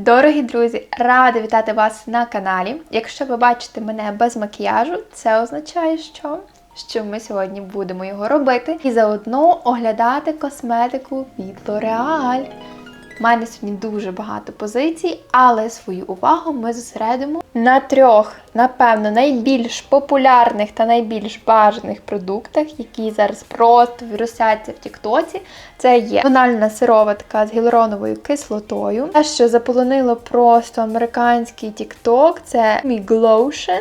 Дорогі друзі, рада вітати вас на каналі. Якщо ви бачите мене без макіяжу, це означає, що, що ми сьогодні будемо його робити і заодно оглядати косметику від L'Oreal. У мене сьогодні дуже багато позицій, але свою увагу ми зосередимо на трьох, напевно, найбільш популярних та найбільш бажаних продуктах, які зараз просто виросяться в Тіктоці. Це є тональна сироватка з гіалуроновою кислотою. Те, що заполонило просто американський Тікток, це Glotion.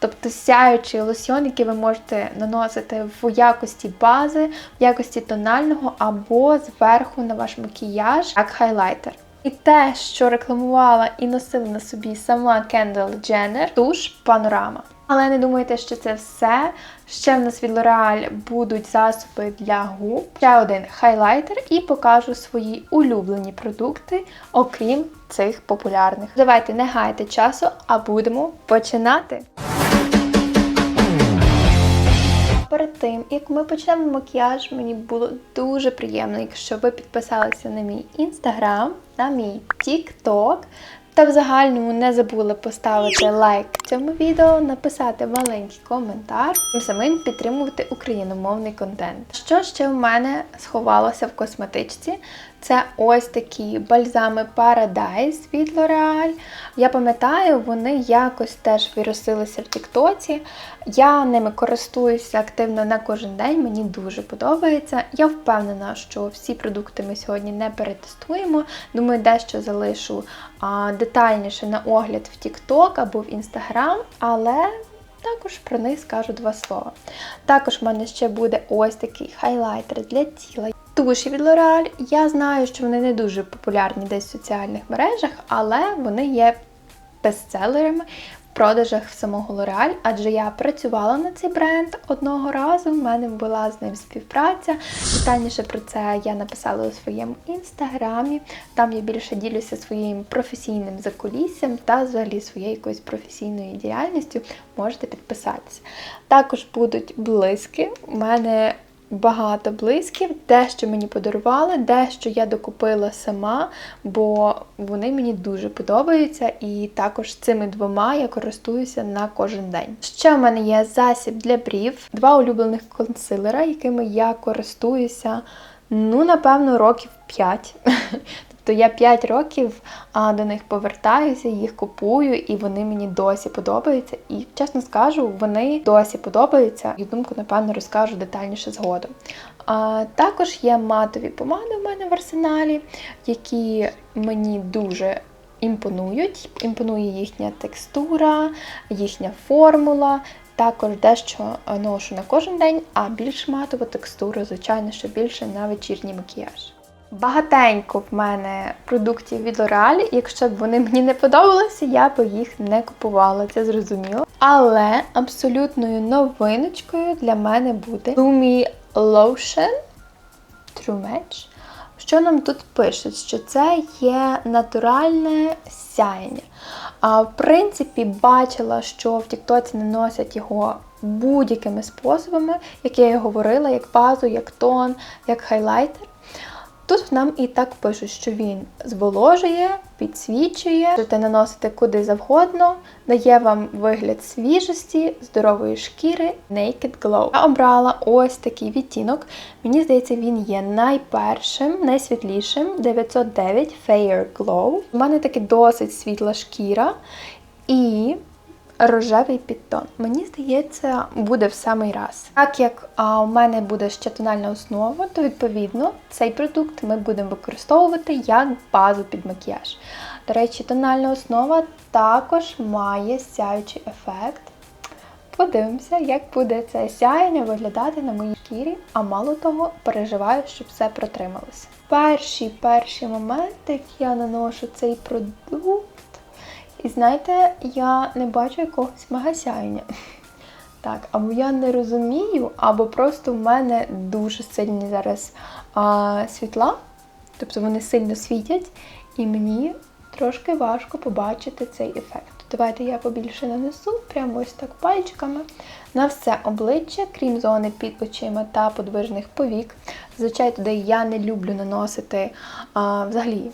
Тобто сяючий лосьон, який ви можете наносити в якості бази, в якості тонального або зверху на ваш макіяж як хайлайтер. І те, що рекламувала і носила на собі сама Kendall Jenner, туш панорама. Але не думайте, що це все. Ще в нас від L'Oreal будуть засоби для губ, ще один хайлайтер і покажу свої улюблені продукти, окрім цих популярних. Давайте не гайте часу, а будемо починати. Перед тим, як ми почнемо макіяж, мені було дуже приємно, якщо ви підписалися на мій інстаграм, на мій тікток. Та в загальному не забули поставити лайк цьому відео, написати маленький коментар і самим підтримувати україномовний контент. Що ще в мене сховалося в косметичці? Це ось такі бальзами Paradise від L'Oreal. Я пам'ятаю, вони якось теж вірусилися в Тіктоці. Я ними користуюся активно на кожен день, мені дуже подобається. Я впевнена, що всі продукти ми сьогодні не перетестуємо. Думаю, дещо залишу а, детальніше на огляд в TikTok або в Instagram, але також про них скажу два слова. Також в мене ще буде ось такий хайлайтер для тіла. Туші від L'Oreal. Я знаю, що вони не дуже популярні десь в соціальних мережах, але вони є бестселерами в продажах самого L'Oreal, адже я працювала на цей бренд одного разу. в мене була з ним співпраця. Детальніше про це я написала у своєму інстаграмі. Там я більше ділюся своїм професійним закуліссям та взагалі своєю якоюсь професійною діяльністю. Можете підписатися. Також будуть блиски. У мене багато близьких, дещо мені подарували, дещо я докупила сама, бо вони мені дуже подобаються, і також цими двома я користуюся на кожен день. Ще в мене є засіб для брів, два улюблених консилера, якими я користуюся, ну, напевно, років 5. Тобто я 5 років а, до них повертаюся, їх купую, і вони мені досі подобаються. І чесно скажу, вони досі подобаються. І думку, напевно, розкажу детальніше згодом. А, Також є матові помади в мене в арсеналі, які мені дуже імпонують. Імпонує їхня текстура, їхня формула. Також дещо ношу на кожен день, а більш матову текстуру, звичайно, що більше на вечірній макіяж. Багатенько в мене продуктів від L'Oreal. Якщо б вони мені не подобалися, я б їх не купувала, це зрозуміло. Але абсолютною новиночкою для мене буде Lumi Lotion True Match. Що нам тут пишуть? Що це є натуральне сяєння. А в принципі, бачила, що в Тіктоці наносять його будь-якими способами, як я і говорила, як базу, як тон, як хайлайтер. Тут нам і так пишуть, що він зволожує, підсвічує, можете наносити куди завгодно, дає вам вигляд свіжості, здорової шкіри, Naked Glow. Я обрала ось такий відтінок. Мені здається, він є найпершим, найсвітлішим 909 Fair Glow. У мене таки досить світла шкіра. І рожевий підтон. Мені здається, буде в самий раз. Так як а, у мене буде ще тональна основа, то відповідно цей продукт ми будемо використовувати як базу під макіяж. До речі, тональна основа також має сяючий ефект. Подивимося, як буде це сяєння виглядати на моїй шкірі, а мало того, переживаю, щоб все протрималося. Перші перші моменти, як я наношу цей продукт. І знаєте, я не бачу якогось мегасяєння. Так, або я не розумію, або просто в мене дуже сильні зараз а, світла, тобто вони сильно світять, і мені трошки важко побачити цей ефект. Давайте я побільше нанесу, прямо ось так пальчиками на все обличчя, крім зони під очима та подвижних повік. Зазвичай туди я не люблю наносити а, взагалі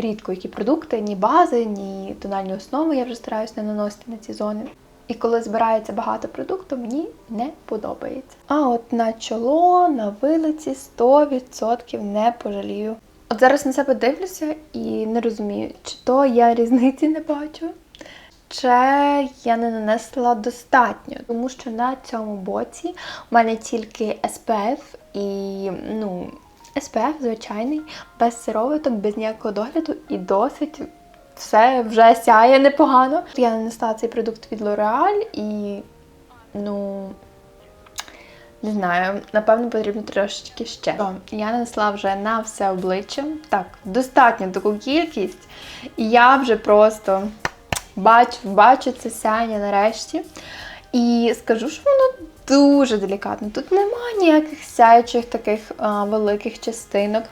рідко які продукти, ні бази, ні тональні основи я вже стараюсь не наносити на ці зони. І коли збирається багато продукту, мені не подобається. А от на чоло, на вилиці 100% не пожалію. От зараз на себе дивлюся і не розумію, чи то я різниці не бачу, чи я не нанесла достатньо. Тому що на цьому боці у мене тільки SPF і ну, SPF звичайний, без сироваток, без ніякого догляду і досить все вже сяє непогано. Я нанесла цей продукт від L'Oreal і, ну, не знаю, напевно, потрібно трошечки ще. Я нанесла вже на все обличчя. Так, достатньо таку кількість. І я вже просто бачу, бачу це сяєння нарешті. І скажу, що воно дуже делікатно. Тут немає ніяких сяючих таких а, великих частинок.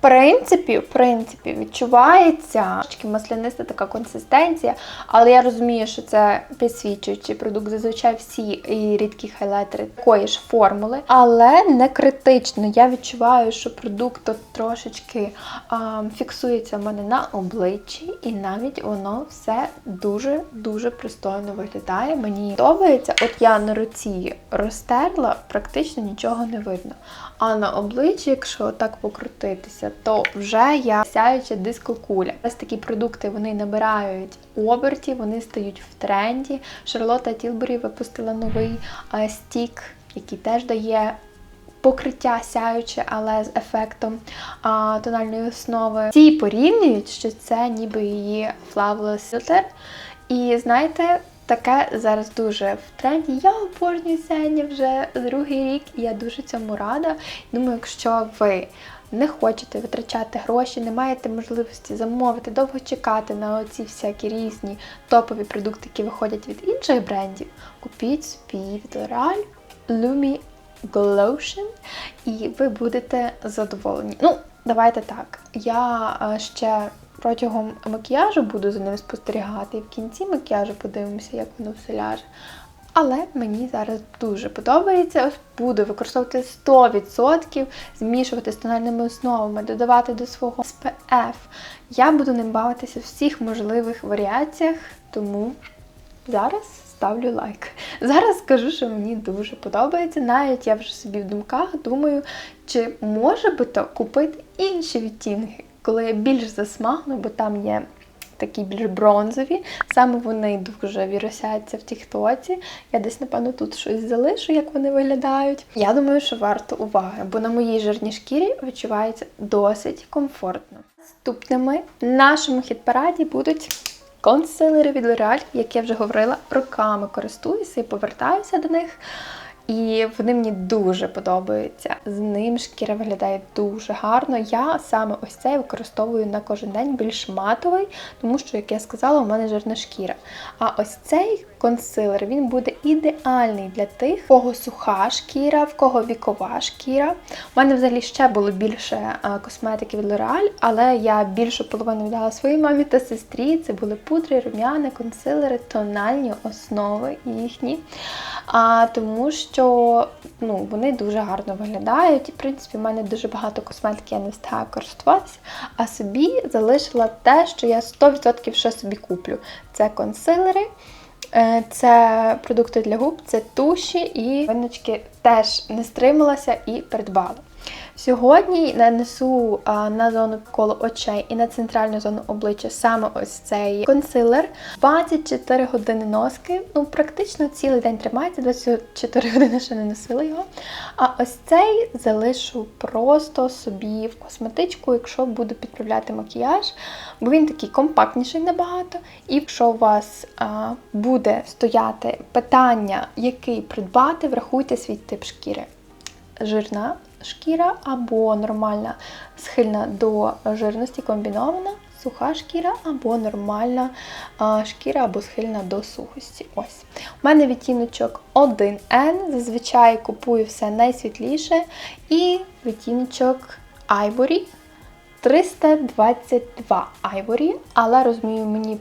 Принципі, в принципі, відчувається трошки масляниста така консистенція, але я розумію, що це підсвічуючий продукт. Зазвичай всі і рідкі хайлайтери такої ж формули, але не критично. Я відчуваю, що продукт тут трошечки а, фіксується в мене на обличчі, і навіть воно все дуже-дуже пристойно виглядає. Мені подобається. От я на руці розтерла, практично нічого не видно. А на обличчі, якщо так покрутитися, то вже я сяюча дискокуля. Ось такі продукти вони набирають оберті, вони стають в тренді. Шарлотта Тілбері випустила новий стік, який теж дає. Покриття сяюче, але з ефектом а, тональної основи. Ці порівнюють, що це ніби її Flawless Filter. І знаєте, таке зараз дуже в тренді. Я обожнюю сяєння вже другий рік, і я дуже цьому рада. Думаю, якщо ви не хочете витрачати гроші, не маєте можливості замовити, довго чекати на оці всякі різні топові продукти, які виходять від інших брендів, купіть собі від L'Oreal Lumi Glotion, і ви будете задоволені. Ну, давайте так. Я е, ще протягом макіяжу буду за ним спостерігати, і в кінці макіяжу подивимося, як воно все ляже. Але мені зараз дуже подобається. Ось буду використовувати 100%, змішувати з тональними основами, додавати до свого SPF. Я буду ним бавитися в всіх можливих варіаціях, тому зараз ставлю лайк. Зараз скажу, що мені дуже подобається. Навіть я вже собі в думках думаю, чи може би то купити інші відтінки, коли я більш засмагну, бо там є такі більш бронзові. Саме вони дуже вірусяться в тіктоці. Я десь, напевно, тут щось залишу, як вони виглядають. Я думаю, що варто уваги, бо на моїй жирній шкірі відчувається досить комфортно. Наступними в нашому хіт-параді будуть. Консилери від L'Oreal, як я вже говорила, роками користуюся і повертаюся до них. І вони мені дуже подобаються. З ним шкіра виглядає дуже гарно. Я саме ось цей використовую на кожен день більш матовий, тому що, як я сказала, у мене жирна шкіра. А ось цей консилер він буде ідеальний для тих, в кого суха шкіра, в кого вікова шкіра. У мене взагалі ще було більше косметики від L'Oreal, але я більшу половину віддала своїй мамі та сестрі. Це були пудри, рум'яни, консилери, тональні основи їхні. А, Тому що ну, вони дуже гарно виглядають. І, в принципі, в мене дуже багато косметики, я не встигаю користуватися. А собі залишила те, що я 100% ще собі куплю. Це консилери. Е, це продукти для губ, це туші і виночки теж не стрималася і придбала. Сьогодні нанесу на зону коло очей і на центральну зону обличчя саме ось цей консилер. 24 години носки. Ну, практично цілий день тримається, 24 години ще не носила його. А ось цей залишу просто собі в косметичку, якщо буду підправляти макіяж, бо він такий компактніший набагато. І якщо у вас а, буде стояти питання, який придбати, врахуйте свій тип шкіри. Жирна шкіра або нормальна схильна до жирності комбінована, суха шкіра або нормальна шкіра або схильна до сухості. Ось. У мене відтіночок 1N, зазвичай купую все найсвітліше. І відтіночок Ivory 322 Ivory, але розумію, мені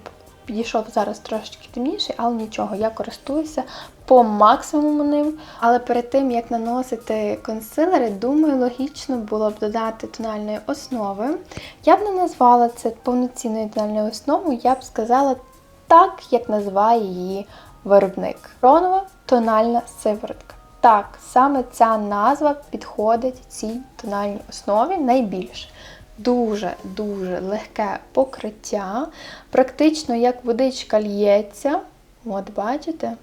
підійшов зараз трошечки темніший, але нічого, я користуюся по максимуму ним. Але перед тим, як наносити консилери, думаю, логічно було б додати тональної основи. Я б не назвала це повноцінною тональною основою, я б сказала так, як називає її виробник. Ронова тональна сиворотка. Так, саме ця назва підходить цій тональній основі найбільше. Дуже-дуже легке покриття. Практично як водичка лється. От бачите?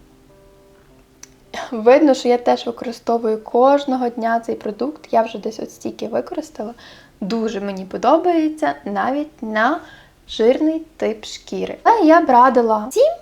Видно, що я теж використовую кожного дня цей продукт. Я вже десь от стільки використала. Дуже мені подобається навіть на жирний тип шкіри. Але я б радила всім,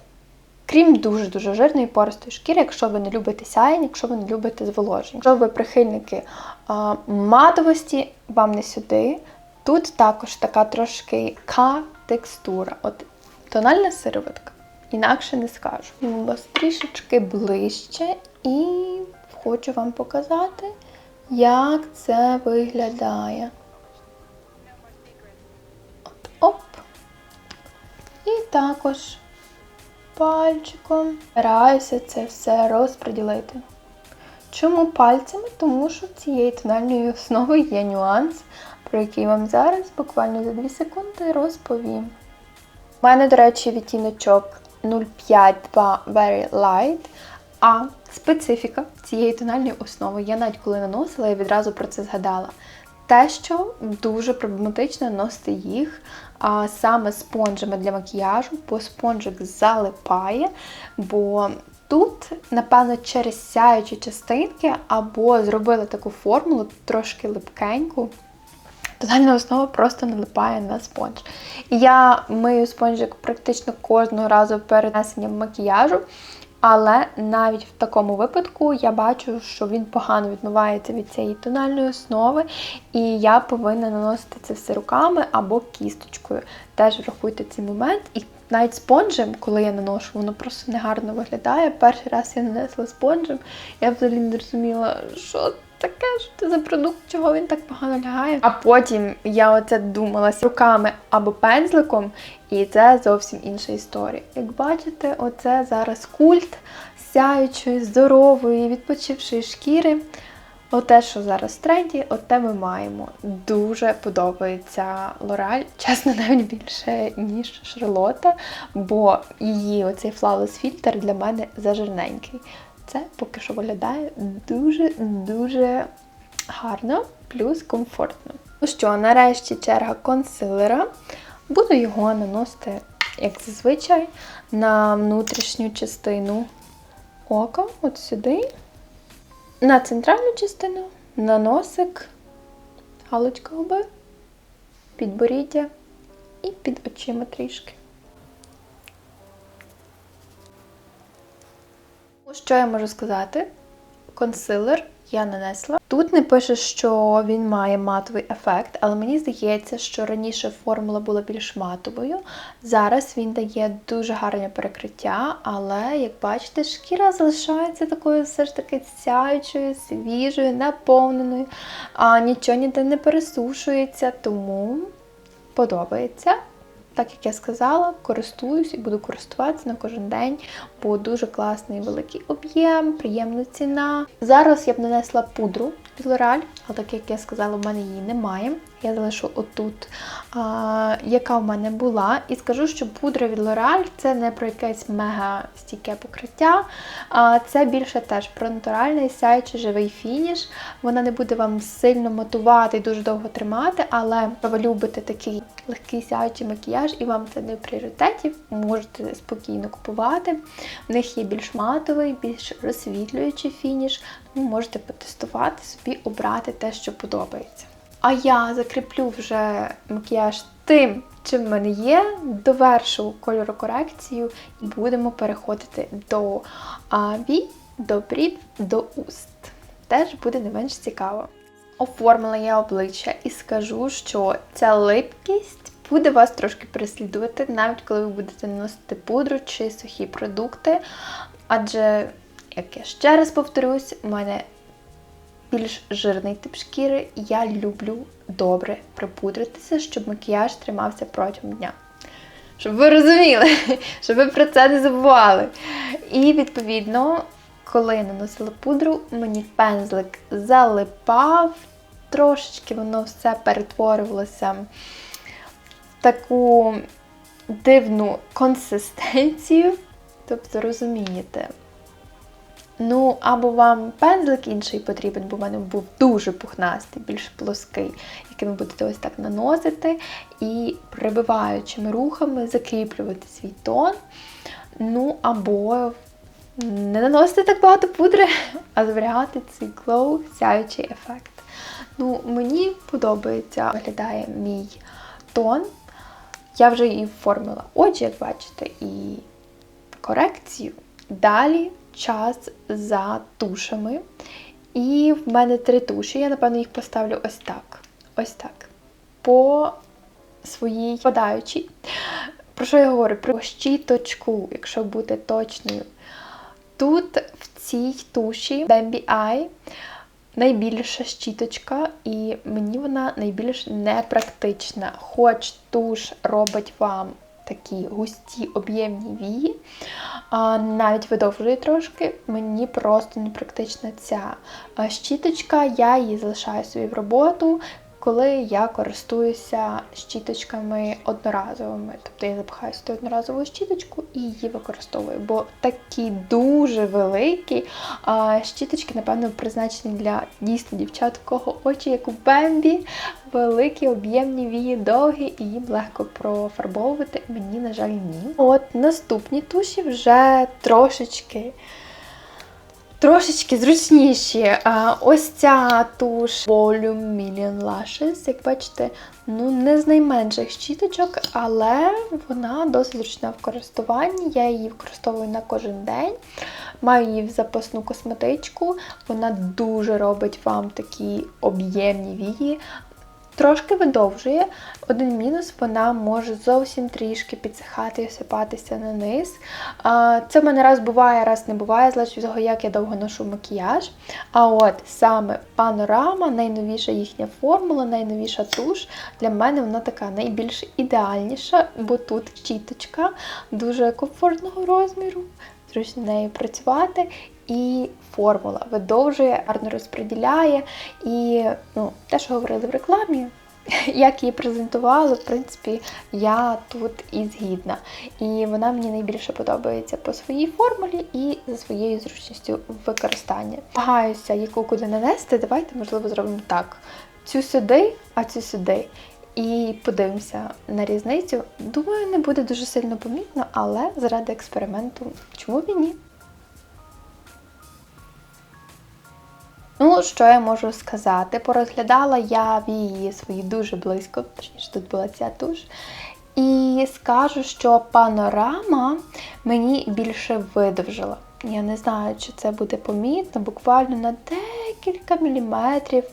крім дуже-дуже жирної пористої шкіри, якщо ви не любите сяєння, якщо ви не любите зволоження. Якщо ви прихильники а, матовості, вам не сюди. Тут також така трошки К-текстура. От тональна сироватка. Інакше не скажу. У вас трішечки ближче і хочу вам показати, як це виглядає. От, оп. І також пальчиком стараюся це все розподілити. Чому пальцями? Тому що цієї тональної основи є нюанс, про який вам зараз буквально за 2 секунди розповім. У мене, до речі, відтіночок 052 Very Light, а специфіка цієї тональної основи, я навіть коли наносила, я відразу про це згадала. Те, що дуже проблематично носити їх а саме спонжами для макіяжу, бо спонжик залипає, бо тут, напевно, через сяючі частинки або зробили таку формулу трошки липкеньку. Тональна основа просто налипає на спонж. І я мию спонжик практично кожного разу перед нанесенням макіяжу, але навіть в такому випадку я бачу, що він погано відмивається від цієї тональної основи, і я повинна наносити це все руками або кісточкою. Теж врахуйте цей момент. І навіть спонжем, коли я наношу, воно просто негарно виглядає. Перший раз я нанесла спонжем, я взагалі не розуміла, що таке, що це за продукт, чого він так погано лягає. А потім я оце думала з руками або пензликом, і це зовсім інша історія. Як бачите, оце зараз культ сяючої, здорової, відпочившої шкіри. Оте, що зараз в тренді, оте ми маємо. Дуже подобається Лораль, чесно, навіть більше, ніж Шарлота, бо її оцей флавлес фільтр для мене зажирненький. Це поки що виглядає дуже-дуже гарно, плюс комфортно. Ну що, нарешті черга консилера. Буду його наносити, як зазвичай, на внутрішню частину ока, от сюди, на центральну частину, на носик, галочка губи, підборіддя і під очима трішки. Що я можу сказати? Консилер я нанесла. Тут не пише, що він має матовий ефект, але мені здається, що раніше формула була більш матовою. Зараз він дає дуже гарне перекриття, але, як бачите, шкіра залишається такою все ж таки сяючою, свіжою, наповненою, а нічого ніде не пересушується, тому подобається. Так як я сказала, користуюсь і буду користуватися на кожен день, бо дуже класний великий об'єм, приємна ціна. Зараз я б нанесла пудру від L'Oreal, але так як я сказала, в мене її немає. Я залишу отут, а, яка в мене була. І скажу, що пудра від L'Oreal це не про якесь мега стійке покриття, а це більше теж про натуральний сяючий живий фініш. Вона не буде вам сильно матувати і дуже довго тримати, але ви любите такий легкий сяючий макіяж і вам це не в пріоритеті, можете спокійно купувати. В них є більш матовий, більш розсвітлюючий фініш, тому можете потестувати собі, обрати те, що подобається. А я закріплю вже макіяж тим, чим в мене є, довершу кольорокорекцію і будемо переходити до а, вій, до брів, до уст. Теж буде не менш цікаво. Оформила я обличчя і скажу, що ця липкість буде вас трошки переслідувати, навіть коли ви будете наносити пудру чи сухі продукти. Адже, як я ще раз повторюсь, у мене більш жирний тип шкіри, і я люблю добре припудритися, щоб макіяж тримався протягом дня. Щоб ви розуміли, щоб ви про це не забували. І, відповідно, коли я наносила пудру, мені пензлик залипав, трошечки воно все перетворювалося в таку дивну консистенцію. Тобто, розумієте. Ну, або вам пензлик інший потрібен, бо в мене був дуже пухнастий, більш плоский, який ви будете ось так наносити і прибиваючими рухами закріплювати свій тон. Ну, або не наносити так багато пудри, а зберігати цей glow, сяючий ефект. Ну, мені подобається, виглядає мій тон. Я вже і оформила очі, як бачите, і корекцію. Далі час за тушами. І в мене три туші. Я, напевно, їх поставлю ось так. Ось так. По своїй подаючій. Про що я говорю? Про щіточку, якщо бути точною. Тут в цій туші Bambi Eye найбільша щіточка, і мені вона найбільш непрактична. Хоч туш робить вам такі густі об'ємні вії, а навіть видовжує трошки, мені просто непрактична ця щіточка, я її залишаю собі в роботу. Коли я користуюся щіточками одноразовими, тобто я запихаю сюди одноразову щіточку і її використовую, бо такі дуже великі а, щіточки, напевно, призначені для дійсно дівчат, кого очі, як у Бембі, великі, об'ємні вії довгі, і їм легко профарбовувати. Мені, на жаль, ні. От наступні туші вже трошечки. Трошечки зручніші. Ось ця туш Volume Million Lashes, як бачите, ну не з найменших щіточок, але вона досить зручна в користуванні. Я її використовую на кожен день. Маю її в запасну косметичку. Вона дуже робить вам такі об'ємні вії. Трошки видовжує. Один мінус, вона може зовсім трішки підсихати і осипатися на низ. Це в мене раз буває, раз не буває, залежить від того, як я довго ношу макіяж. А от саме панорама, найновіша їхня формула, найновіша туш, для мене вона така найбільш ідеальніша, бо тут щіточка дуже комфортного розміру, зручно нею працювати. І формула видовжує, гарно розподіляє. І ну, те, що говорили в рекламі, як її презентували, в принципі, я тут і згідна. І вона мені найбільше подобається по своїй формулі і за своєю зручністю використання. Намагаюся, яку куди нанести, давайте, можливо, зробимо так. Цю сюди, а цю сюди. І подивимося на різницю. Думаю, не буде дуже сильно помітно, але заради експерименту, чому б і ні? Ну, що я можу сказати? Порозглядала я вії свої дуже близько, точніше, тут була ця туш. І скажу, що панорама мені більше видовжила. Я не знаю, чи це буде помітно, буквально на декілька міліметрів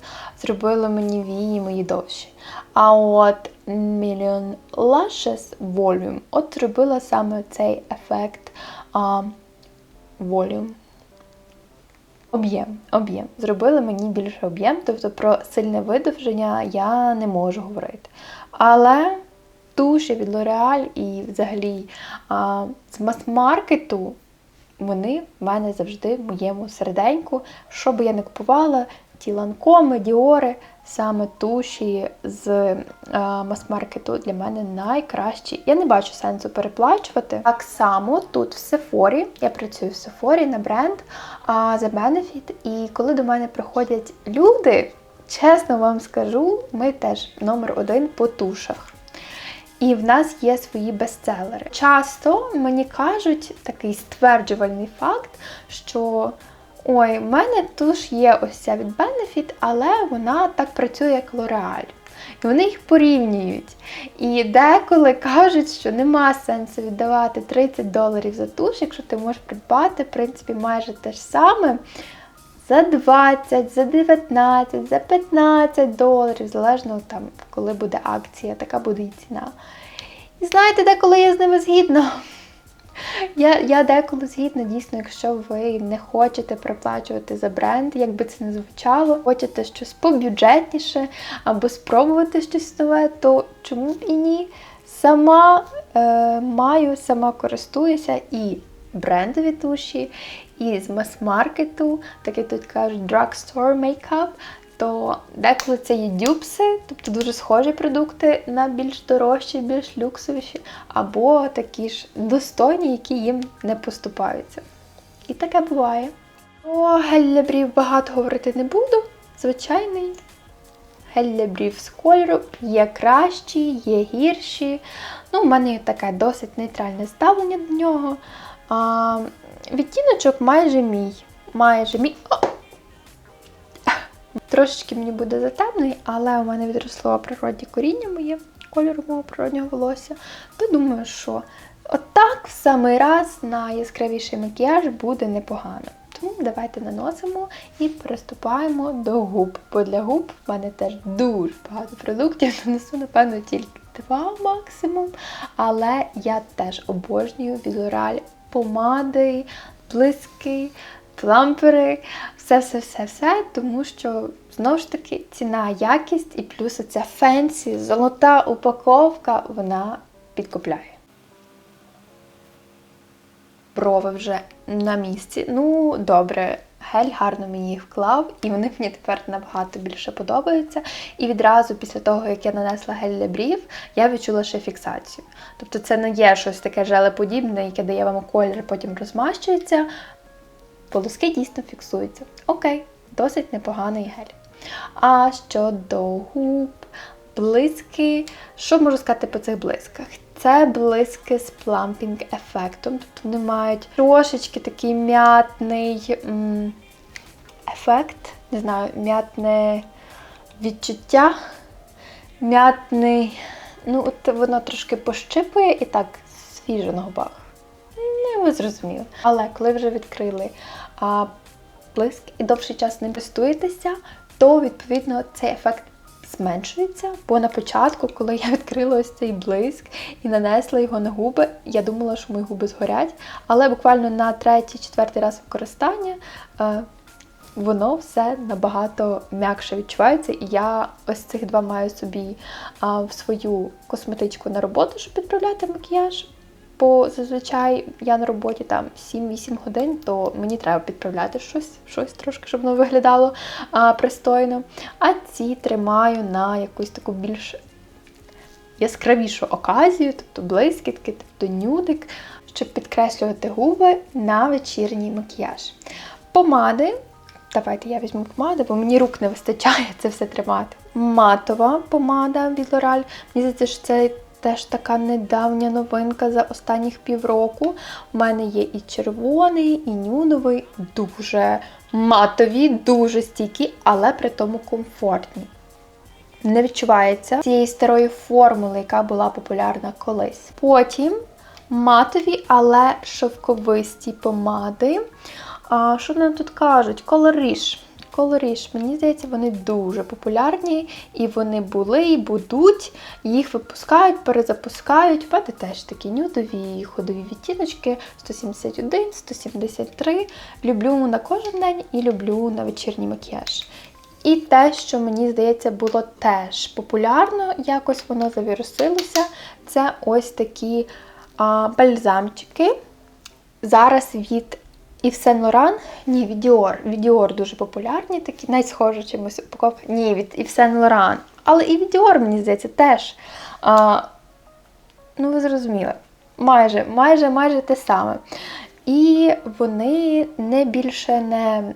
зробили мені вії мої довші. А от Million Lashes Volume от зробила саме цей ефект а, Volume. Об'єм, об'єм. Зробили мені більше об'єм, тобто про сильне видовження я не можу говорити. Але туші від L'Oreal і взагалі а, з мас-маркету вони в мене завжди в моєму серденьку. Що би я не купувала, ті ланкоми, діори, саме туші з е, мас-маркету для мене найкращі. Я не бачу сенсу переплачувати. Так само тут в Сефорі, я працюю в Сефорі на бренд The Benefit, і коли до мене приходять люди, чесно вам скажу, ми теж номер один по тушах. І в нас є свої бестселери. Часто мені кажуть такий стверджувальний факт, що ой, в мене туш є ось ця від Benefit, але вона так працює, як L'Oreal. І вони їх порівнюють. І деколи кажуть, що нема сенсу віддавати 30 доларів за туш, якщо ти можеш придбати, в принципі, майже те ж саме. За 20, за 19, за 15 доларів, залежно там, коли буде акція, така буде і ціна. І знаєте, деколи я з ними згідна. Я я деколи згідна, дійсно, якщо ви не хочете проплачувати за бренд, як би це не звучало, хочете щось побюджетніше або спробувати щось нове, то чому б і ні? Сама е, маю, сама користуюся і брендові туші, із мас-маркету, такий тут кажуть drugstore мейкап, то деколи це є дюпси, тобто дуже схожі продукти на більш дорожчі, більш люксовіші, або такі ж достойні, які їм не поступаються. І таке буває. О, гель для багато говорити не буду. Звичайний гель для з кольору. Є кращі, є гірші. Ну, у мене є таке досить нейтральне ставлення до нього. А, відтіночок майже мій. Майже мій. Трошечки мені буде затемний, але у мене відросло природні коріння моє кольору мого природнього волосся. То думаю, що отак в самий раз на яскравіший макіяж буде непогано. Тому давайте наносимо і приступаємо до губ. Бо для губ в мене теж дуже багато продуктів. Нанесу, напевно, тільки два максимум. Але я теж обожнюю візуаль помади, блиски, плампери, все-все-все-все, тому що знову ж таки ціна, якість і плюс оця фенсі, золота упаковка, вона підкупляє. Брови вже на місці. Ну, добре, гель гарно мені їх вклав, і вони мені тепер набагато більше подобаються. І відразу після того, як я нанесла гель для брів, я відчула ще фіксацію. Тобто це не є щось таке желеподібне, яке дає вам колір, потім розмащується. Волоски дійсно фіксуються. Окей, досить непоганий гель. А щодо губ, блиски, що можу сказати по цих блисках? Це блиски з плампінг ефектом. Тобто вони мають трошечки такий м'ятний м, ефект, не знаю, м'ятне відчуття, м'ятний, ну, от воно трошки пощипує і так свіже на. Ви зрозуміли. Але коли вже відкрили а, блиск і довший час не користуєтеся, то відповідно цей ефект зменшується. Бо на початку, коли я відкрила ось цей блиск і нанесла його на губи, я думала, що мої губи згорять. Але буквально на третій-четвертий раз використання е, воно все набагато м'якше відчувається. І я ось цих два маю собі в свою косметичку на роботу, щоб підправляти макіяж. Бо зазвичай я на роботі там 7-8 годин, то мені треба підправляти щось, щось трошки, щоб воно виглядало а, пристойно. А ці тримаю на якусь таку більш яскравішу оказію, тобто блискітки, тобто нюдик, щоб підкреслювати губи на вечірній макіяж. Помади. Давайте я візьму помаду, бо мені рук не вистачає це все тримати. Матова помада від L'Oreal. Мені здається, що це теж така недавня новинка за останніх півроку. У мене є і червоний, і нюдовий, дуже матові, дуже стійкі, але при тому комфортні. Не відчувається цієї старої формули, яка була популярна колись. Потім матові, але шовковисті помади. А, Що нам тут кажуть? Колоріж. Колоріж, мені здається, вони дуже популярні, і вони були, і будуть. Їх випускають, перезапускають. У мене теж такі нюдові ходові відтіночки 171, 173. Люблю на кожен день і люблю на вечірній макіяж. І те, що мені здається, було теж популярно, якось воно завірусилося, це ось такі а, бальзамчики. Зараз від і в Сен Лоран, ні, від Dior. Від Dior дуже популярні, такі навіть чимось упаковка. Ні, від і Сен Лоран. Але і від Dior, мені здається, теж. А, Ну, ви зрозуміли. Майже, майже, майже те саме. І вони не більше не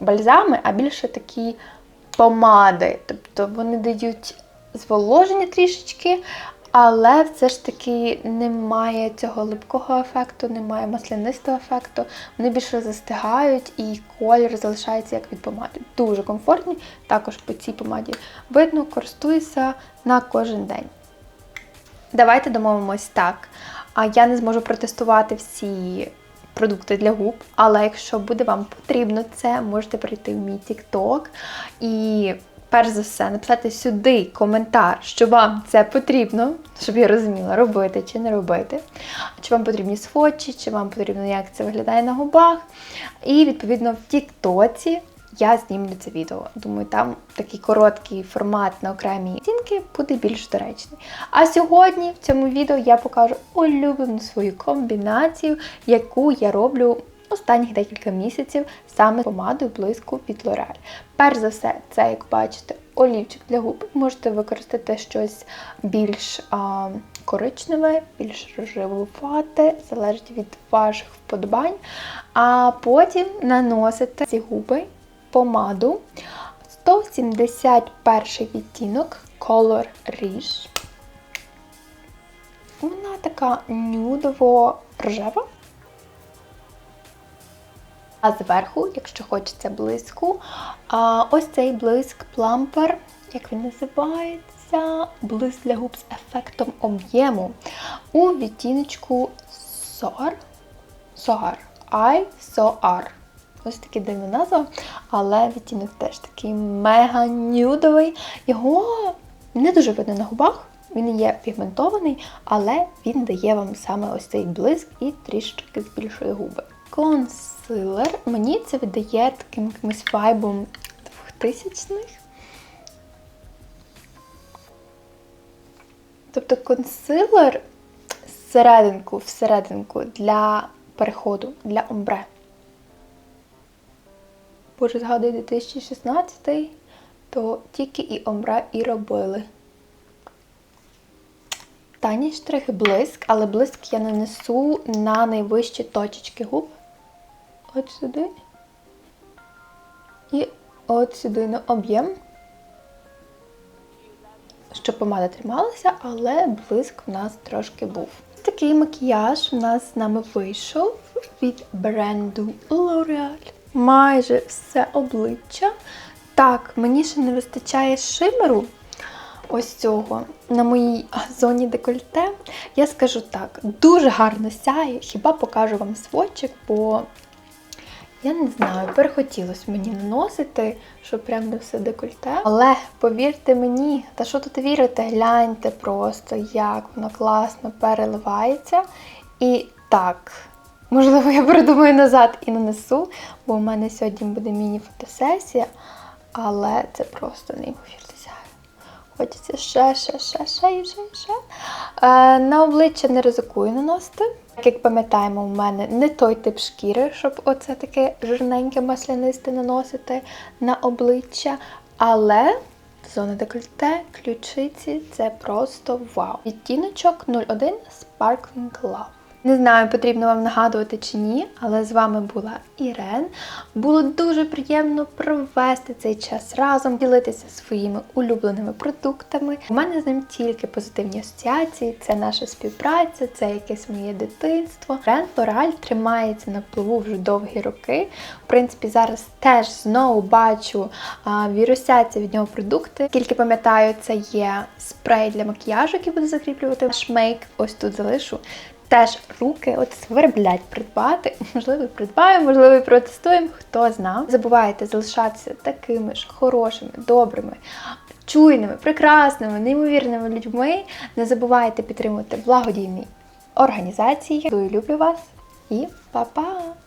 бальзами, а більше такі помади. Тобто вони дають зволоження трішечки, але все ж таки немає цього липкого ефекту, немає маслянистого ефекту. Вони більше застигають і колір залишається як від помади. Дуже комфортні. Також по цій помаді видно, користуюся на кожен день. Давайте домовимось так. А я не зможу протестувати всі продукти для губ, але якщо буде вам потрібно це, можете прийти в мій TikTok і перш за все, написати сюди коментар, що вам це потрібно, щоб я розуміла, робити чи не робити. Чи вам потрібні сводчі, чи вам потрібно, як це виглядає на губах. І, відповідно, в Тіктоці я знімлю це відео. Думаю, там такий короткий формат на окремі оцінки буде більш доречний. А сьогодні в цьому відео я покажу улюблену свою комбінацію, яку я роблю останніх декілька місяців саме помадою блиску від L'Oreal. Перш за все, це, як бачите, олівчик для губ. Можете використати щось більш а, коричневе, більш рожевувате, залежить від ваших вподобань. А потім наносите ці губи помаду 171 відтінок Color Rouge. Вона така нюдово-рожева. А зверху, якщо хочеться блиску, а ось цей блиск плампер, як він називається, блиск для губ з ефектом об'єму у відтіночку SOAR. SOAR. I SOAR. Ось такі дивна назва, але відтінок теж такий мега нюдовий. Його не дуже видно на губах. Він є пігментований, але він дає вам саме ось цей блиск і трішки збільшує губи. Консилер. Мені це видає таким якимось вайбом 2000-х. Тобто консилер всерединку, всерединку для переходу, для омбре. Боже, згадую 2016 то тільки і омбре і робили. Останній штрих блиск, але блиск я нанесу на найвищі точечки губ. От сюди. І от сюди на об'єм. Щоб помада трималася, але блиск в нас трошки був. Такий макіяж у нас з нами вийшов від бренду L'Oreal. Майже все обличчя. Так, мені ще не вистачає шимеру ось цього на моїй зоні декольте. Я скажу так, дуже гарно сяє. Хіба покажу вам сводчик, бо я не знаю, перехотілося мені наносити, щоб прям на все декольте. Але повірте мені, та що тут вірите, гляньте просто, як воно класно переливається. І так, можливо, я передумаю назад і нанесу, бо у мене сьогодні буде міні-фотосесія, але це просто неймовірно. Хочеться ще, ще, ще, ще і ще, ще. Е, на обличчя не ризикую наносити. Як пам'ятаємо, у мене не той тип шкіри, щоб оце таке жирненьке маслянисте наносити на обличчя. Але зона декольте, ключиці це просто вау. Відтіночок 01 Sparkling Love. Не знаю, потрібно вам нагадувати чи ні, але з вами була Ірен. Було дуже приємно провести цей час разом, ділитися своїми улюбленими продуктами. У мене з ним тільки позитивні асоціації, це наша співпраця, це якесь моє дитинство. Бренд L'Oreal тримається на плаву вже довгі роки. В принципі, зараз теж знову бачу вірусяться від нього продукти. Тільки пам'ятаю, це є спрей для макіяжу, який буде закріплювати наш мейк. Ось тут залишу. Теж руки от сверблять придбати. Можливо, придбаємо, можливо, протестуємо, хто зна. Забувайте залишатися такими ж хорошими, добрими, чуйними, прекрасними, неймовірними людьми. Не забувайте підтримувати благодійні організації. Люблю вас і па-па!